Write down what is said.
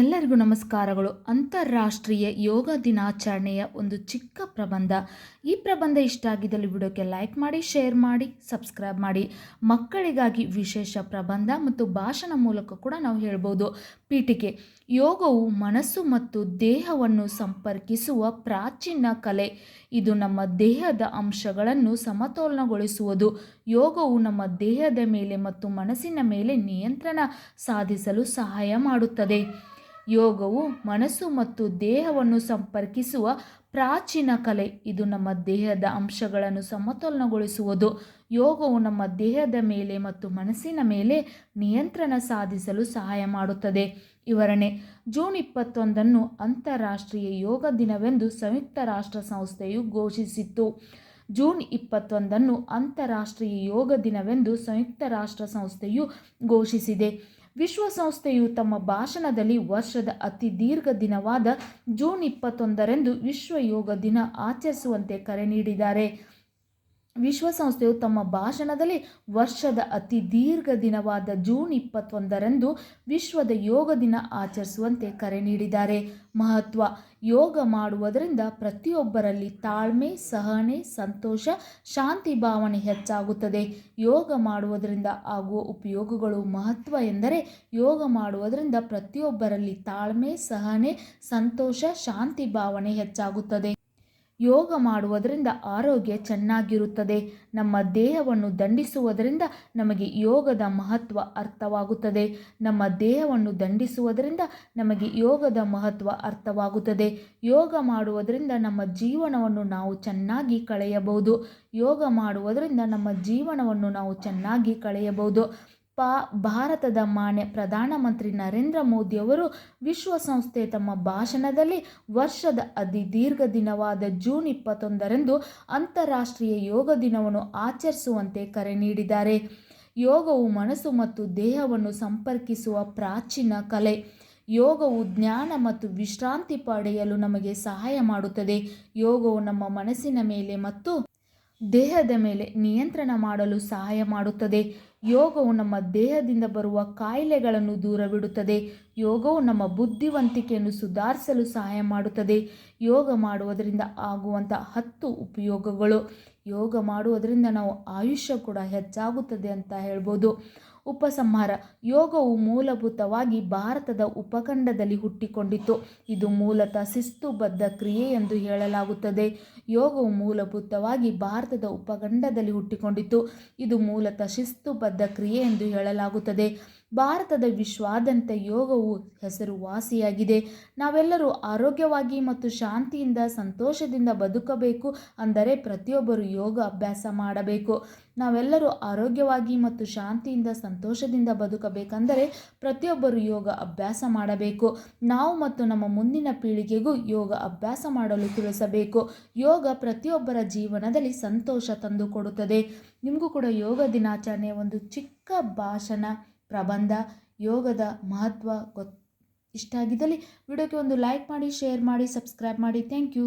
ಎಲ್ಲರಿಗೂ ನಮಸ್ಕಾರಗಳು. ಅಂತಾರಾಷ್ಟ್ರೀಯ ಯೋಗ ದಿನಾಚರಣೆಯ ಒಂದು ಚಿಕ್ಕ ಪ್ರಬಂಧ. ಈ ಪ್ರಬಂಧ ಇಷ್ಟ ಆಗಿದ್ದಲ್ಲಿ ವಿಡಿಯೋಕ್ಕೆ ಲೈಕ್ ಮಾಡಿ, ಶೇರ್ ಮಾಡಿ, ಸಬ್ಸ್ಕ್ರೈಬ್ ಮಾಡಿ. ಮಕ್ಕಳಿಗಾಗಿ ವಿಶೇಷ ಪ್ರಬಂಧ ಮತ್ತು ಭಾಷಣ ಮೂಲಕ ಕೂಡ ನಾವು ಹೇಳ್ಬೋದು. ಪೀಠಿಕೆ. ಯೋಗವು ಮನಸ್ಸು ಮತ್ತು ದೇಹವನ್ನು ಸಂಪರ್ಕಿಸುವ ಪ್ರಾಚೀನ ಕಲೆ. ಇದು ನಮ್ಮ ದೇಹದ ಅಂಶಗಳನ್ನು ಸಮತೋಲನಗೊಳಿಸುವುದು. ಯೋಗವು ನಮ್ಮ ದೇಹದ ಮೇಲೆ ಮತ್ತು ಮನಸ್ಸಿನ ಮೇಲೆ ನಿಯಂತ್ರಣ ಸಾಧಿಸಲು ಸಹಾಯ ಮಾಡುತ್ತದೆ. ಯೋಗವು ಮನಸ್ಸು ಮತ್ತು ದೇಹವನ್ನು ಸಂಪರ್ಕಿಸುವ ಪ್ರಾಚೀನ ಕಲೆ. ಇದು ನಮ್ಮ ದೇಹದ ಅಂಶಗಳನ್ನು ಸಮತೋಲನಗೊಳಿಸುವುದು. ಯೋಗವು ನಮ್ಮ ದೇಹದ ಮೇಲೆ ಮತ್ತು ಮನಸ್ಸಿನ ಮೇಲೆ ನಿಯಂತ್ರಣ ಸಾಧಿಸಲು ಸಹಾಯ ಮಾಡುತ್ತದೆ. ವಿವರಣೆ. ಜೂನ್ ಇಪ್ಪತ್ತೊಂದನ್ನು ಅಂತಾರಾಷ್ಟ್ರೀಯ ಯೋಗ ದಿನವೆಂದು ಸಂಯುಕ್ತ ರಾಷ್ಟ್ರ ಸಂಸ್ಥೆಯು ಘೋಷಿಸಿತ್ತು. ಜೂನ್ ಇಪ್ಪತ್ತೊಂದನ್ನು ಅಂತಾರಾಷ್ಟ್ರೀಯ ಯೋಗ ದಿನವೆಂದು ಸಂಯುಕ್ತ ರಾಷ್ಟ್ರ ಸಂಸ್ಥೆಯು ಘೋಷಿಸಿದೆ. ವಿಶ್ವಸಂಸ್ಥೆಯು ತಮ್ಮ ಭಾಷಣದಲ್ಲಿ ವರ್ಷದ ಅತಿ ದೀರ್ಘ ದಿನವಾದ ಜೂನ್ ಇಪ್ಪತ್ತೊಂದರಂದು ವಿಶ್ವ ಯೋಗ ದಿನ ಆಚರಿಸುವಂತೆ ಕರೆ ನೀಡಿದ್ದಾರೆ. ವಿಶ್ವಸಂಸ್ಥೆಯು ತಮ್ಮ ಭಾಷಣದಲ್ಲಿ ವರ್ಷದ ಅತಿ ದೀರ್ಘ ದಿನವಾದ ಜೂನ್ ಇಪ್ಪತ್ತೊಂದರಂದು ವಿಶ್ವದ ಯೋಗ ದಿನ ಆಚರಿಸುವಂತೆ ಕರೆ ನೀಡಿದ್ದಾರೆ. ಮಹತ್ವ, ಯೋಗ ಮಾಡುವುದರಿಂದ ಪ್ರತಿಯೊಬ್ಬರಲ್ಲಿ ತಾಳ್ಮೆ, ಸಹನೆ, ಸಂತೋಷ, ಶಾಂತಿ ಭಾವನೆ ಹೆಚ್ಚಾಗುತ್ತದೆ. ಯೋಗ ಮಾಡುವುದರಿಂದ ಆಗುವ ಉಪಯೋಗಗಳು ಮಹತ್ವ ಎಂದರೆ ಯೋಗ ಮಾಡುವುದರಿಂದ ಪ್ರತಿಯೊಬ್ಬರಲ್ಲಿ ತಾಳ್ಮೆ, ಸಹನೆ, ಸಂತೋಷ, ಶಾಂತಿ ಭಾವನೆ ಹೆಚ್ಚಾಗುತ್ತದೆ. ಯೋಗ ಮಾಡುವುದರಿಂದ ಆರೋಗ್ಯ ಚೆನ್ನಾಗಿರುತ್ತದೆ. ನಮ್ಮ ದೇಹವನ್ನು ದಂಡಿಸುವುದರಿಂದ ನಮಗೆ ಯೋಗದ ಮಹತ್ವ ಅರ್ಥವಾಗುತ್ತದೆ. ನಮ್ಮ ದೇಹವನ್ನು ದಂಡಿಸುವುದರಿಂದ ನಮಗೆ ಯೋಗದ ಮಹತ್ವ ಅರ್ಥವಾಗುತ್ತದೆ. ಯೋಗ ಮಾಡುವುದರಿಂದ ನಮ್ಮ ಜೀವನವನ್ನು ನಾವು ಚೆನ್ನಾಗಿ ಕಳೆಯಬಹುದು. ಯೋಗ ಮಾಡುವುದರಿಂದ ನಮ್ಮ ಜೀವನವನ್ನು ನಾವು ಚೆನ್ನಾಗಿ ಕಳೆಯಬಹುದು. ಪಾ, ಭಾರತದ ಮಾನ್ಯ ಪ್ರಧಾನಮಂತ್ರಿ ನರೇಂದ್ರ ಮೋದಿಯವರು ವಿಶ್ವಸಂಸ್ಥೆ ತಮ್ಮ ಭಾಷಣದಲ್ಲಿ ವರ್ಷದ ಅತಿ ದೀರ್ಘ ದಿನವಾದ ಜೂನ್ ಇಪ್ಪತ್ತೊಂದರಂದು ಅಂತಾರಾಷ್ಟ್ರೀಯ ಯೋಗ ದಿನವನ್ನು ಆಚರಿಸುವಂತೆ ಕರೆ ನೀಡಿದ್ದಾರೆ. ಯೋಗವು ಮನಸ್ಸು ಮತ್ತು ದೇಹವನ್ನು ಸಂಪರ್ಕಿಸುವ ಪ್ರಾಚೀನ ಕಲೆ. ಯೋಗವು ಜ್ಞಾನ ಮತ್ತು ವಿಶ್ರಾಂತಿ ಪಡೆಯಲು ನಮಗೆ ಸಹಾಯ ಮಾಡುತ್ತದೆ. ಯೋಗವು ನಮ್ಮ ಮನಸ್ಸಿನ ಮೇಲೆ ಮತ್ತು ದೇಹದ ಮೇಲೆ ನಿಯಂತ್ರಣ ಮಾಡಲು ಸಹಾಯ ಮಾಡುತ್ತದೆ. ಯೋಗವು ನಮ್ಮ ದೇಹದಿಂದ ಬರುವ ಕಾಯಿಲೆಗಳನ್ನು ದೂರವಿಡುತ್ತದೆ. ಯೋಗವು ನಮ್ಮ ಬುದ್ಧಿವಂತಿಕೆಯನ್ನು ಸುಧಾರಿಸಲು ಸಹಾಯ ಮಾಡುತ್ತದೆ. ಯೋಗ ಮಾಡುವುದರಿಂದ ಆಗುವಂಥ ಹತ್ತು ಉಪಯೋಗಗಳು. ಯೋಗ ಮಾಡುವುದರಿಂದ ನಾವು ಆಯುಷ್ಯ ಕೂಡ ಹೆಚ್ಚಾಗುತ್ತದೆ ಅಂತ ಹೇಳ್ಬೋದು. ಉಪಸಂಹಾರ. ಯೋಗವು ಮೂಲಭೂತವಾಗಿ ಭಾರತದ ಉಪಖಂಡದಲ್ಲಿ ಹುಟ್ಟಿಕೊಂಡಿತು ಇದು ಮೂಲತಃ ಶಿಸ್ತುಬದ್ಧ ಕ್ರಿಯೆ ಎಂದು ಹೇಳಲಾಗುತ್ತದೆ. ಯೋಗವು ಮೂಲಭೂತವಾಗಿ ಭಾರತದ ಉಪಖಂಡದಲ್ಲಿ ಹುಟ್ಟಿಕೊಂಡಿತು ಇದು ಮೂಲತಃ ಶಿಸ್ತುಬದ್ಧ ಕ್ರಿಯೆ ಎಂದು ಹೇಳಲಾಗುತ್ತದೆ. ಭಾರತದ ವಿಶ್ವಾದ್ಯಂತ ಯೋಗವು ಹೆಸರುವಾಸಿಯಾಗಿದೆ. ನಾವೆಲ್ಲರೂ ಆರೋಗ್ಯವಾಗಿ ಮತ್ತು ಶಾಂತಿಯಿಂದ ಸಂತೋಷದಿಂದ ಬದುಕಬೇಕು ಅಂದರೆ ಪ್ರತಿಯೊಬ್ಬರು ಯೋಗ ಅಭ್ಯಾಸ ಮಾಡಬೇಕು. ನಾವೆಲ್ಲರೂ ಆರೋಗ್ಯವಾಗಿ ಮತ್ತು ಶಾಂತಿಯಿಂದ ಸಂತೋಷದಿಂದ ಬದುಕಬೇಕೆಂದರೆ ಪ್ರತಿಯೊಬ್ಬರು ಯೋಗ ಅಭ್ಯಾಸ ಮಾಡಬೇಕು. ನಾವು ಮತ್ತು ನಮ್ಮ ಮುಂದಿನ ಪೀಳಿಗೆಗೂ ಯೋಗ ಅಭ್ಯಾಸ ಮಾಡಲು ತಿಳಿಸಬೇಕು. ಯೋಗ ಪ್ರತಿಯೊಬ್ಬರ ಜೀವನದಲ್ಲಿ ಸಂತೋಷ ತಂದುಕೊಡುತ್ತದೆ. ನಿಮಗೂ ಕೂಡ ಯೋಗ ದಿನಾಚರಣೆಯ ಒಂದು ಚಿಕ್ಕ ಭಾಷಣ ಪ್ರಬಂಧ, ಯೋಗದ ಮಹತ್ವ ಗೊತ್ತು ಇಷ್ಟ ಆಗಿದ್ದಲ್ಲಿ ವಿಡಿಯೋಕ್ಕೆ ಒಂದು ಲೈಕ್ ಮಾಡಿ ಶೇರ್ ಮಾಡಿ ಸಬ್ಸ್ಕ್ರೈಬ್ ಮಾಡಿ. Thank you